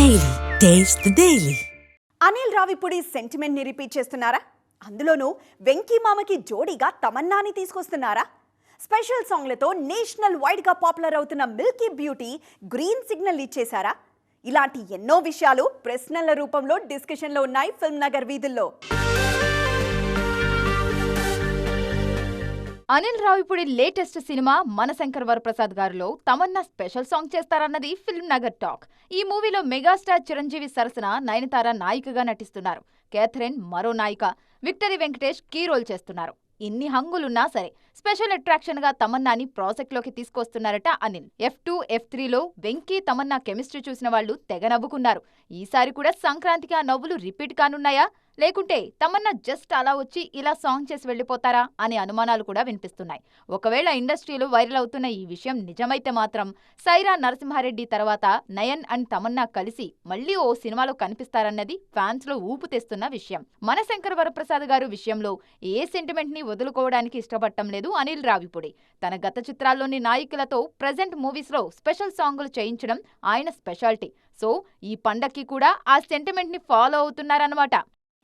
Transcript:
Daily taste daily Anil Ravipudi సెంటిమెంట్ని repeat చేస్తున్నారా? అందులోనూ వెంకీ మామకి జోడీగా తమన్నాని తీసుకొస్తున్నారా? స్పెషల్ సాంగ్లతో నేషనల్ వైడ్గా పాపులర్ అవుతున్న మిల్కీ బ్యూటీ గ్రీన్ సిగ్నల్ ఇచ్చేశారా? ఇలాంటి ఎన్నో విషయాలు ప్రశ్నల రూపంలో డిస్కషన్లో ఉన్నాయి ఫిల్మ్ నగర్ వీధుల్లో. అనిల్ రావిపూడి లేటెస్ట్ సినిమా మనశంకర్ వరప్రసాద్ గారిలో తమన్నా స్పెషల్ సాంగ్ చేస్తారన్నది ఫిల్మ్ నగర్ టాక్. ఈ మూవీలో మెగాస్టార్ చిరంజీవి సరసన నయనతార నాయికగా నటిస్తున్నారు. కేథరిన్ మరో నాయిక విక్టరీ వెంకటేష్ కీ రోల్ చేస్తున్నారు. ఇన్ని హంగులున్నా సరే స్పెషల్ అట్రాక్షన్గా తమన్నాని ప్రాజెక్ట్లోకి తీసుకొస్తున్నారట అనిల్. ఎఫ్ టూ ఎఫ్ త్రీలో వెంకీ తమన్నా కెమిస్ట్రీ చూసిన వాళ్ళు తెగ నవ్వుకున్నారు. ఈసారి కూడా సంక్రాంతికి ఆ నవ్వులు రిపీట్ కానున్నాయా? లేకుంటే తమన్నా జస్ట్ అలా వచ్చి ఇలా సాంగ్ చేసి వెళ్ళిపోతారా అనే అనుమానాలు కూడా వినిపిస్తున్నాయి. ఒకవేళ ఇండస్ట్రీలో వైరల్ అవుతున్న ఈ విషయం నిజమైతే మాత్రం సైరా నరసింహారెడ్డి తర్వాత నయన్ అండ్ తమన్నా కలిసి మళ్ళీ ఓ సినిమాలో కనిపిస్తారన్నది ఫ్యాన్స్లో ఊపు తెస్తున్న విషయం. మనశంకర్ వరప్రసాద్ గారు విషయంలో ఏ సెంటిమెంట్ని వదులుకోవడానికి ఇష్టపడటం లేదు అనిల్ రావిపూడి. తన గత చిత్రాల్లోని నాయకులతో ప్రజెంట్ మూవీస్లో స్పెషల్ సాంగులు చేయించడం ఆయన స్పెషాలిటీ. సో ఈ పండక్కి కూడా ఆ సెంటిమెంట్ని ఫాలో అవుతున్నారన్నమాట.